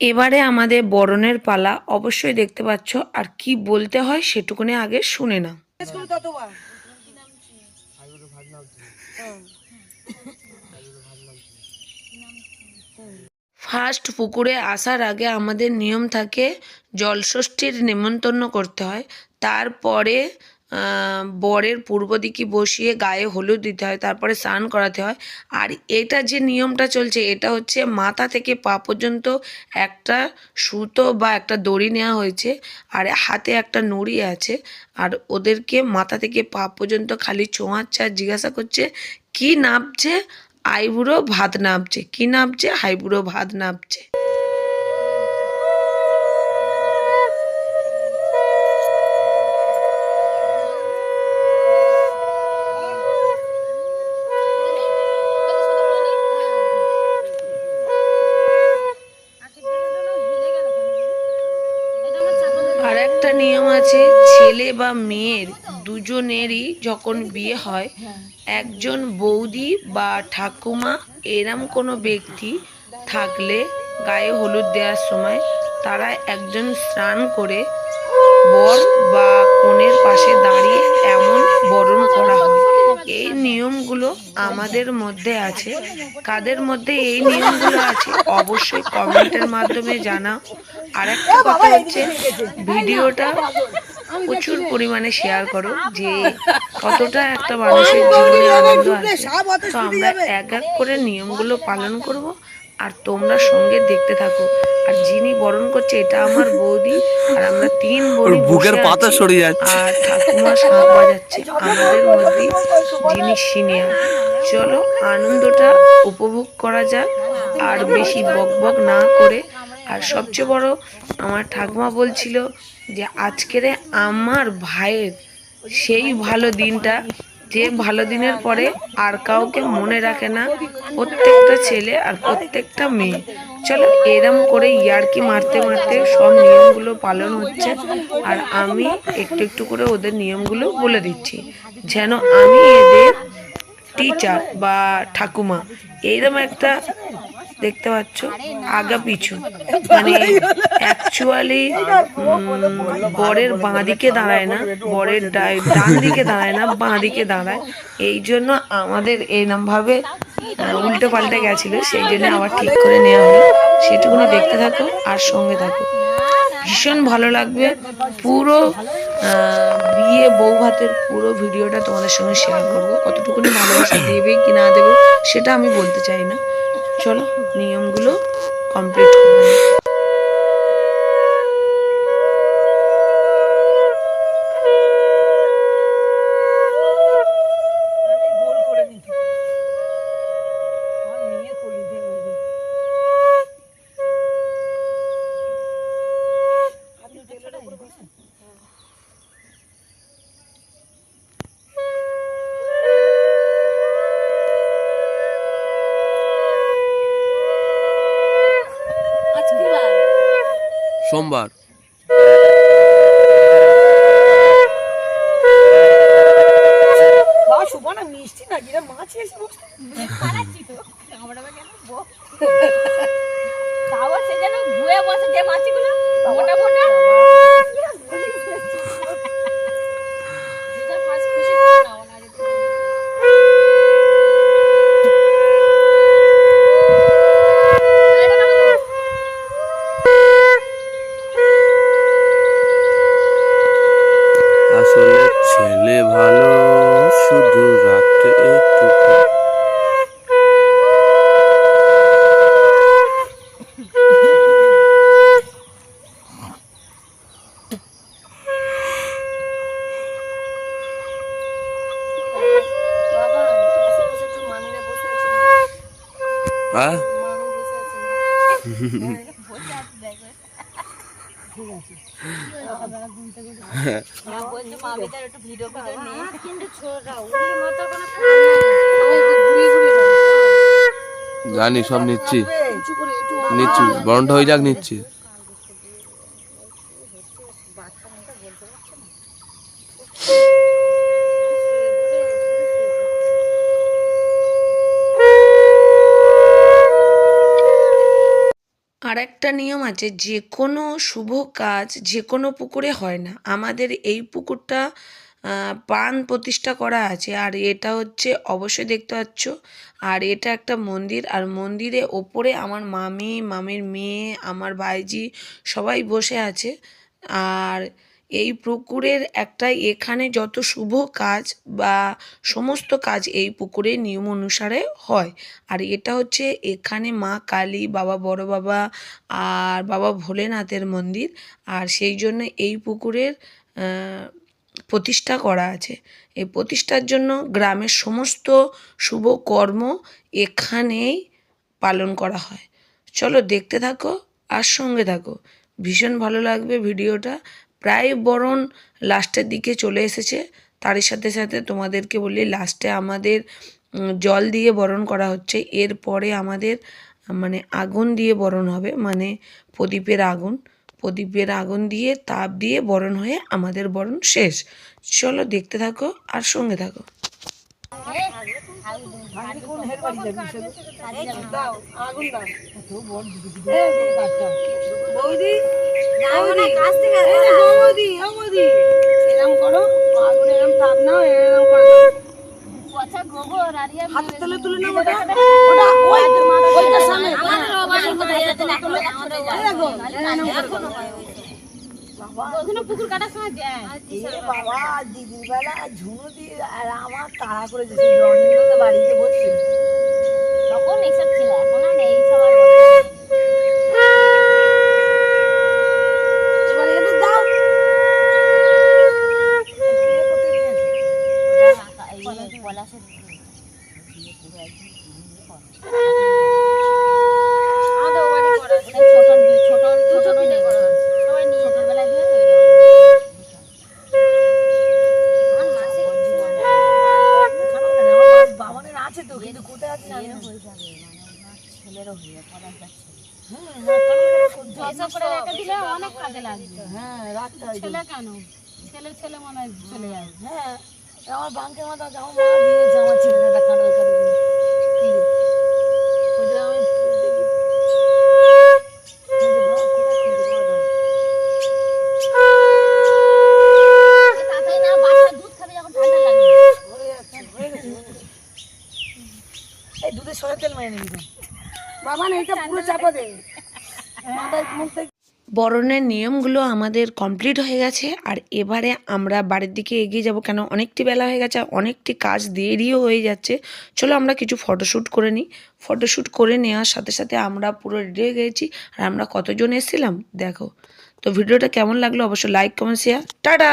এবারে আমাদের বরণের পালা অবশ্যই দেখতে পাচ্ছ, আর কি বলতে হয় সেটুকুনি আগে শুনে না ফার্স্ট পুকুরে আসার আগে আমাদের নিয়ম থাকে, জলষষ্ঠীর নেমন্তন্ন করতে হয়। তারপরে বরের পূর্ব দিকে বসিয়ে গায়ে হলুদ দিতে হয়, তারপরে স্নান করাতে হয়। আর এটা যে নিয়মটা চলছে, এটা হচ্ছে মাথা থেকে পা পর্যন্ত একটা সুতো বা একটা দড়ি নেওয়া হয়েছে, আর হাতে একটা নুড়ি আছে, আর ওদেরকে মাথা থেকে পা পর্যন্ত খালি ছোঁয়াচ্ছে আর জিজ্ঞাসা করছে, কি নাবছে? আইবুড়ো ভাত নাবছে? কি নাবছে? হাইবুড়ো ভাত নাবছে? আর একটা নিয়ম আছে, ছেলে বা মেয়ের, দুজনেরই যখন বিয়ে হয়, একজন বৌদি বা ঠাকুমা, এরম কোনো ব্যক্তি থাকলে গায়ে হলুদ দেওয়ার সময় তারা একজন স্নান করে বর বা কনের পাশে দাঁড়িয়ে এমন বরণ করা হয়। এই নিয়মগুলো আমাদের মধ্যে আছে। কাদের মধ্যে এই নিয়মগুলো আছে অবশ্যই কমেন্টের মাধ্যমে জানাও। আর একটা কথা হচ্ছে ভিডিওটা প্রচুর পরিমাণে শেয়ার করো যে কতটা একটা মানুষের জীবনে আনন্দ আছে। তো আমরা এক এক করে নিয়মগুলো পালন করব। আর তোমরা সঙ্গে দেখতে থাকো আর যিনি বরণ করছে এটা আমার বৌদি আর আমরা তিন বোনই বুকের পাতা। সরে যাচ্ছে। আর ঠাকুমা শাঁখ বাজাচ্ছে আমাদের মধ্যে যিনি সিনিয়র চলো আনন্দটা উপভোগ করা যাক আর বেশি বকবক না করে আর সবচেয়ে বড় আমার ঠাকুমা বলছিল যে আজকেরে আমার ভাইয়ের সেই ভালো দিনটা যে ভালো দিনের পরে আর কাউকে মনে রাখে না, প্রত্যেকটা ছেলে আর প্রত্যেকটা মেয়ে। চলো এরম করে ইয়ার্কি মারতে মারতে সব নিয়মগুলো পালন হচ্ছে আর আমি একটু একটু করে ওদের নিয়মগুলো বলে দিচ্ছি। যেন আমি এদের টিচার বা ঠাকুমা এইরকম একটা দেখতে পাচ্ছ? আগা পিছু। মানে অ্যাকচুয়ালি বরের বাঁ দিকে দাঁড়ায় না। বরের ডান দিকে দাঁড়ায় না বাঁ দিকে দাঁড়ায়। এই জন্য আমাদের এরম ভাবে উল্টো পাল্টে গেছিল সেই জন্য আবার ঠিক করে নেওয়া হলো। সেটুকুনি দেখতে থাকো আর সঙ্গে থাকো। ভীষণ ভালো লাগবে। পুরো বিয়ে বউ ভাতের পুরো ভিডিওটা তোমাদের সঙ্গে শেয়ার করব। কতটুকুনি ভালোবাসা দেবে কি না দেবে সেটা আমি বলতে চাই না। চলো নিয়মগুলো কমপ্লিট করব গোল করে নিতে আমার মেয়ে করি দেবে আপনি তেলটা করে বসেন আজকে বার সোমবার বা সুবনা মিষ্টি না গিরা মাছ এসে বসে তাও সে যেন ধুয়ে বসে যে মাছিগুলো মোটা মোটা যেটা ফার্স্ট খুশি করে নাও না যেতে আসলে ভালো শুধু রাতে একটু বাবা বসে বসে একটু মামিরা বসে আছে হ্যাঁ মামি বসে আছে মা বলছে মা বেটার একটু ভিডিও ভিডিও নেই জানি সব নিচ্ছি। নিচ্ছি বরণটা হয়ে যাক নিচ্ছি। একটা নিয়ম আছে যে কোনো শুভ কাজ যে কোনো পুকুরে হয় না। আমাদের এই পুকুরটা প্রাণ প্রতিষ্ঠা করা আছে, আর এটা হচ্ছে অবশ্যই দেখতে পাচ্ছ, আর এটা একটা মন্দির, আর মন্দিরে ওপরে আমার মামি, মামির মেয়ে, আমার ভাইজি সবাই বসে আছে, আর এই পুকুরের একটা এখানে যত শুভ কাজ বা সমস্ত কাজ এই পুকুরের নিয়ম অনুসারে হয়। আর এটা হচ্ছে এখানে মা কালী, বাবা বড় বাবা আর বাবা ভোলেনাথের মন্দির। আর সেই জন্য এই পুকুরের প্রতিষ্ঠা করা আছে। এই প্রতিষ্ঠার জন্য গ্রামের সমস্ত শুভ কর্ম এখানেই পালন করা হয়। চলো দেখতে থাকো আর সঙ্গে থাকো। ভীষণ ভালো লাগবে ভিডিওটা। প্রায় বরণ লাস্টের দিকে চলে এসেছে। তারই সাথে সাথে তোমাদেরকে বলি লাস্টে আমাদের জল দিয়ে বরণ করা হচ্ছে। এরপরে আমাদের মানে আগুন দিয়ে বরণ হবে মানে প্রদীপের আগুন। প্রদীপের আগুন দিয়ে, তাপ দিয়ে বরণ হয়ে আমাদের বরণ শেষ। চলো দেখতে থাকো আর সঙ্গে থাকো। দাও আগুন দাও। এই যে, বৌদি বৌদি বৌদি। বৌদি এরম করো আগুন এরম তাপ নাও এরম করো হাতে তুলে তুলে নাও ওটা ওটা। ওই ওইটার সামনে। এরম করো ওখানে পুকুর কাটার সময় বাবা দিদির বেলা ঝুনু আর আমার তাড়া করে দিয়েছে রনিও তো বাড়িতে বসছে তখন এইসব ছিল এখন আর নেই সবার আর ওটা। এবার এদের দাও এ কোথায় নিয়ে আসো? ওটা আঁকা- ইয়ে, পলাশের আমাদের ও বাড়ি করা আছে। ছোট ছোট ছোট পিঠে করা আছে। সবাই নিয়ে ছোটবেলায় দিয়ে ওই রকম। আমার মাসিক খারাপ কেন? আমার বাবানের আছে তো কিন্তু কোথায় আছে জানি না। হয়ে যাবে মানে আমার ছেলেরও হয়ে পড়া যাচ্ছে হ্যাঁ, হ্যাঁ, খারাপ কেন করছ? এইসব করে রেখে দিলে অনেক কাজে লাগবে। হ্যাঁ রাখতে হয় ছেলে কেন? ছেলে ছেলে মনে হয় চলে যাবে হ্যাঁ আমার বাঙ্কে মাথা মা দিয়েছে একটা কাঁঠাল কাটি। এই দুধে সরের তেল মেরে নিবি। তো। বাবা না এটা পুরো চাপা দে। মাথায় মুখ থেকে বরণের নিয়মগুলো আমাদের কমপ্লিট হয়ে গেছে। আর এবারে আমরা বাড়ির দিকে এগিয়ে যাব কেন? অনেকটি বেলা হয়ে গেছে, আর অনেকটি কাজ দেরিও হয়ে যাচ্ছে। চলো আমরা কিছু ফটোশ্যুট করে নিই। ফটোশ্যুট করে নেওয়ার সাথে সাথে আমরা পুরো রেডি হয়ে গেছি। আর আমরা কতজন এসেছিলাম? দেখো। তো ভিডিওটা কেমন লাগল অবশ্যই লাইক কমেন্ট শেয়ার টাটা!